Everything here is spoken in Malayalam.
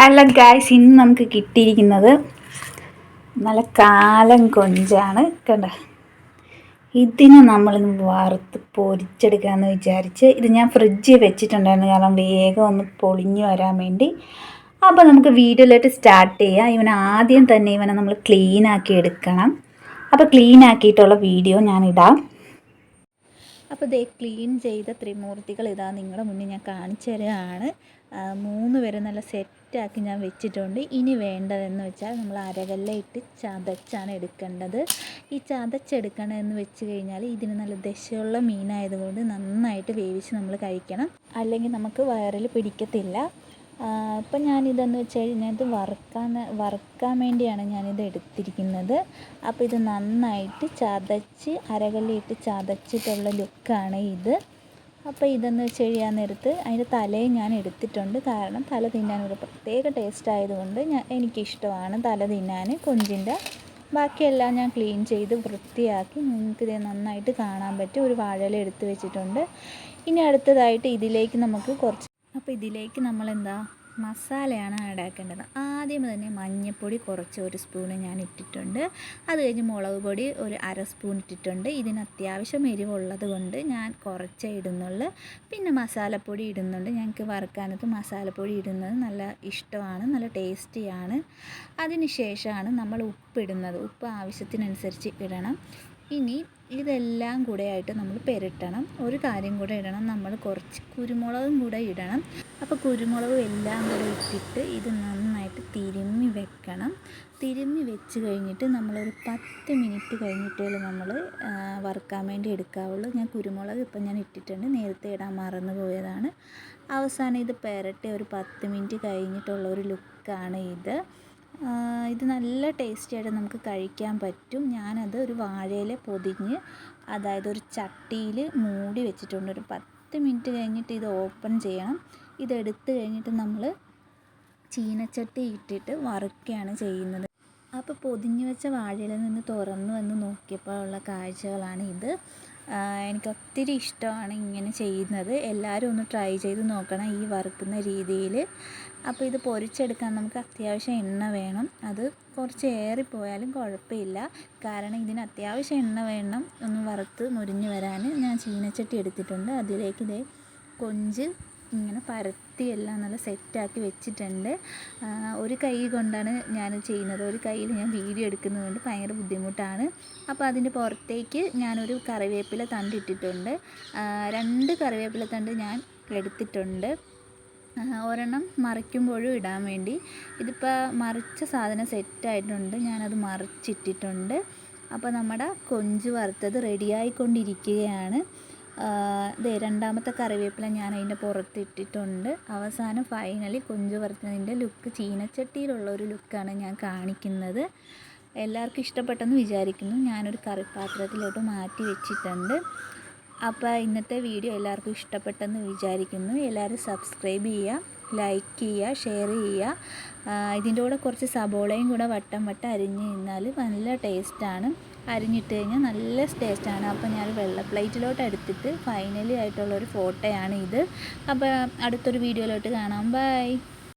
ഹലോ ഗായ്സ് ഇന്ന് നമുക്ക് കിട്ടിയിരിക്കുന്നത് നല്ല കാലം കൊഞ്ചാണ്. കണ്ട? ഇതിനെ നമ്മളിന്ന് വറുത്ത് പൊരിച്ചെടുക്കാമെന്ന് വിചാരിച്ച് ഇത് ഞാൻ ഫ്രിഡ്ജിൽ വെച്ചിട്ടുണ്ടായിരുന്നു. കാരണം വേഗം ഒന്ന് പൊളിഞ്ഞു വരാൻ വേണ്ടി. അപ്പോൾ നമുക്ക് വീഡിയോയിലോട്ട് സ്റ്റാർട്ട് ചെയ്യാം. ഇവനെ ആദ്യം തന്നെ ഇവനെ നമ്മൾ ക്ലീൻ ആക്കി എടുക്കണം. അപ്പോൾ ക്ലീൻ ആക്കിയിട്ടുള്ള വീഡിയോ ഞാനിടാം. അപ്പോൾ ദേ ക്ലീൻ ചെയ്ത ത്രിമൂർത്തികൾ ഇതാ നിങ്ങളുടെ മുന്നിൽ ഞാൻ കാണിച്ചു തരികയാണ് മൂന്ന് പേര് നല്ല സെറ്റാക്കി ഞാൻ വെച്ചിട്ടുണ്ട്. ഇനി വേണ്ടതെന്ന് വെച്ചാൽ നമ്മൾ അരകല്ല ഇട്ട് ചതച്ചാണ് എടുക്കേണ്ടത്. ഈ ചതച്ചെടുക്കണമെന്ന് വെച്ച് കഴിഞ്ഞാൽ ഇതിന് നല്ല ദശയുള്ള മീനായതുകൊണ്ട് നന്നായിട്ട് വേവിച്ച് നമ്മൾ കഴിക്കണം. അല്ലെങ്കിൽ നമുക്ക് വയറിൽ പിടിക്കത്തില്ല. ഇപ്പം ഞാനിതെന്ന് വെച്ച് കഴിഞ്ഞാൽ ഇത് വറുക്കാൻ വറുക്കാൻ വേണ്ടിയാണ് ഞാനിത് എടുത്തിരിക്കുന്നത്. അപ്പോൾ ഇത് നന്നായിട്ട് ചതച്ച് അരകല്ലിട്ട് ചതച്ചിട്ടുള്ള ലുക്കാണ് ഇത്. അപ്പോൾ ഇതെന്ന് വെച്ച് കഴിയാൻ നേരത്ത് അതിന്റെ തലയും ഞാൻ എടുത്തിട്ടുണ്ട്. കാരണം തല തിന്നാൻ ഒരു പ്രത്യേക ടേസ്റ്റ് ആയതുകൊണ്ട് ഞാൻ എനിക്കിഷ്ടമാണ് തല തിന്നാൻ കൊഞ്ചിന്റെ ബാക്കിയെല്ലാം ഞാൻ ക്ലീൻ ചെയ്ത് വൃത്തിയാക്കി നിങ്ങൾക്ക് ഇത് നന്നായിട്ട് കാണാൻ പറ്റും. ഒരു വാഴയില എടുത്ത് വെച്ചിട്ടുണ്ട്. ഇനി അടുത്തതായിട്ട് ഇതിലേക്ക് നമുക്ക് കുറച്ച് അപ്പോൾ ഇതിലേക്ക് നമ്മൾ എന്താ മസാലയാണ് ആഡ് ആക്കേണ്ടത് ആദ്യം തന്നെ മഞ്ഞൾപ്പൊടി കുറച്ച് ഒരു സ്പൂൺ ഞാൻ ഇട്ടിട്ടുണ്ട്. അത് കഴിഞ്ഞ് മുളക് പൊടി ഒരു അര സ്പൂൺ ഇട്ടിട്ടുണ്ട്. ഇതിന് അത്യാവശ്യം എരിവുള്ളത് കൊണ്ട് ഞാൻ കുറച്ചേ ഇടുന്നുള്ളൂ. പിന്നെ മസാലപ്പൊടി ഇടുന്നുണ്ട്. ഞങ്ങൾക്ക് വറുക്കാനത്ത് മസാലപ്പൊടി ഇടുന്നത് നല്ല ഇഷ്ടമാണ് നല്ല ടേസ്റ്റിയാണ്. അതിന് ശേഷമാണ് നമ്മൾ ഉപ്പിടുന്നത്. ഉപ്പ് ആവശ്യത്തിനനുസരിച്ച് ഇടണം. ഇനി ഇതെല്ലാം കൂടെ ആയിട്ട് നമ്മൾ പെരട്ടണം. ഒരു കാര്യം കൂടെ ഇടണം. നമ്മൾ കുറച്ച് കുരുമുളകും കൂടെ ഇടണം. അപ്പോൾ കുരുമുളകും എല്ലാം കൂടെ ഇട്ടിട്ട് ഇത് നന്നായിട്ട് തിരുമ്മി വെക്കണം. തിരുമ്മി വെച്ച് കഴിഞ്ഞിട്ട് നമ്മളൊരു പത്ത് മിനിറ്റ് കഴിഞ്ഞിട്ടേ നമ്മൾ വറുക്കാൻ വേണ്ടി എടുക്കാവുള്ളൂ. ഞാൻ കുരുമുളക് ഇപ്പം ഞാൻ ഇട്ടിട്ടുണ്ട്. നേരത്തെ ഇടാൻ മറന്നു പോയതാണ്. അവസാനം ഇത് പെരട്ടി ഒരു പത്ത് മിനിറ്റ് കഴിഞ്ഞിട്ടുള്ള ഒരു ലുക്കാണ് ഇത്. ഇത് നല്ല ടേസ്റ്റി ആയിട്ട് നമുക്ക് കഴിക്കാൻ പറ്റും. ഞാനത് ഒരു വാഴയില പൊതിഞ്ഞ് അതായത് ഒരു ചട്ടിയിൽ മൂടി വെച്ചിട്ടുണ്ട്. ഒരു പത്ത് മിനിറ്റ് കഴിഞ്ഞിട്ട് ഇത് ഓപ്പൺ ചെയ്യണം. ഇതെടുത്ത് കഴിഞ്ഞിട്ട് നമ്മൾ ചീനച്ചട്ടി ഇട്ടിട്ട് വറുക്കുകയാണ് ചെയ്യുന്നത്. അപ്പോൾ പൊതിഞ്ഞു വെച്ച വാഴയിൽ നിന്ന് തുറന്നു വന്ന് നോക്കിയപ്പോൾ ഉള്ള കാഴ്ചകളാണ് ഇത്. എനിക്ക് ഒത്തിരി ഇഷ്ടമാണ് ഇങ്ങനെ ചെയ്യുന്നത്. എല്ലാവരും ഒന്ന് ട്രൈ ചെയ്ത് നോക്കണം ഈ വറുക്കുന്ന രീതിയിൽ. അപ്പോൾ ഇത് പൊരിച്ചെടുക്കാൻ നമുക്ക് അത്യാവശ്യം എണ്ണ വേണം. അത് കുറച്ച് ഏറിപ്പോയാലും കുഴപ്പമില്ല. കാരണം ഇതിന് അത്യാവശ്യം എണ്ണ വേണം. ഒന്ന് വറുത്ത് മുരിഞ്ഞ് വരാൻ ഞാൻ ചീനച്ചട്ടി എടുത്തിട്ടുണ്ട്. അതിലേക്ക് ഇതേ കൊഞ്ച് ഇങ്ങനെ പരത്തി എല്ലാം നല്ല സെറ്റാക്കി വെച്ചിട്ടുണ്ട്. ഒരു കൈ കൊണ്ടാണ് ഞാൻ ചെയ്യുന്നത്. ഒരു കയ്യിൽ ഞാൻ വീഡിയോ എടുക്കുന്നത് കൊണ്ട് ഭയങ്കര ബുദ്ധിമുട്ടാണ്. അപ്പോൾ അതിന്റെ പുറത്തേക്ക് ഞാനൊരു കറിവേപ്പില തണ്ടിട്ടിട്ടുണ്ട് രണ്ട് കറിവേപ്പില തണ്ട് ഞാൻ എടുത്തിട്ടുണ്ട്. ഒരെണ്ണം മറിക്കുമ്പോഴും ഇടാൻ വേണ്ടി. ഇതിപ്പോൾ മറിച്ച സാധനം സെറ്റായിട്ടുണ്ട്. ഞാനത് മറിച്ചിട്ടിട്ടുണ്ട്. അപ്പോൾ നമ്മുടെ കൊഞ്ച് വറുത്തത് റെഡിയായിക്കൊണ്ടിരിക്കുകയാണ് ദേ രണ്ടാമത്തെ കറിവേപ്പില ഞാൻ അതിന്റെ പുറത്തിട്ടിട്ടുണ്ട്. അവസാനം ഫൈനലി കൊഞ്ച് വറുത്തതിന്റെ ലുക്ക് ചീനച്ചട്ടിയിലുള്ള ഒരു ലുക്കാണ് ഞാൻ കാണിക്കുന്നത്. എല്ലാവർക്കും ഇഷ്ടപ്പെട്ടെന്ന് വിചാരിക്കുന്നു. ഞാനൊരു കറിപ്പാത്രത്തിലോട്ട് മാറ്റി വെച്ചിട്ടുണ്ട്. അപ്പോൾ ഇന്നത്തെ വീഡിയോ എല്ലാവർക്കും ഇഷ്ടപ്പെട്ടെന്ന് വിചാരിക്കുന്നു. എല്ലാവരും സബ്സ്ക്രൈബ് ചെയ്യുക ലൈക്ക് ചെയ്യുക ഷെയർ ചെയ്യുക. ഇതിന്റെ കൂടെ കുറച്ച് സബോളയും കൂടെ വട്ടം വട്ടം അരിഞ്ഞ് നിന്നാൽ നല്ല ടേസ്റ്റാണ് അരിഞ്ഞിട്ട് കഴിഞ്ഞാൽ നല്ല ടേസ്റ്റാണ് അപ്പോൾ ഞാൻ വെള്ള പ്ലേറ്റിലോട്ട് എടുത്തിട്ട് ഫൈനലി ആയിട്ടുള്ളൊരു ഫോട്ടോയാണ് ഇത്. അപ്പോൾ അടുത്തൊരു വീഡിയോയിലോട്ട് കാണാം. ബൈ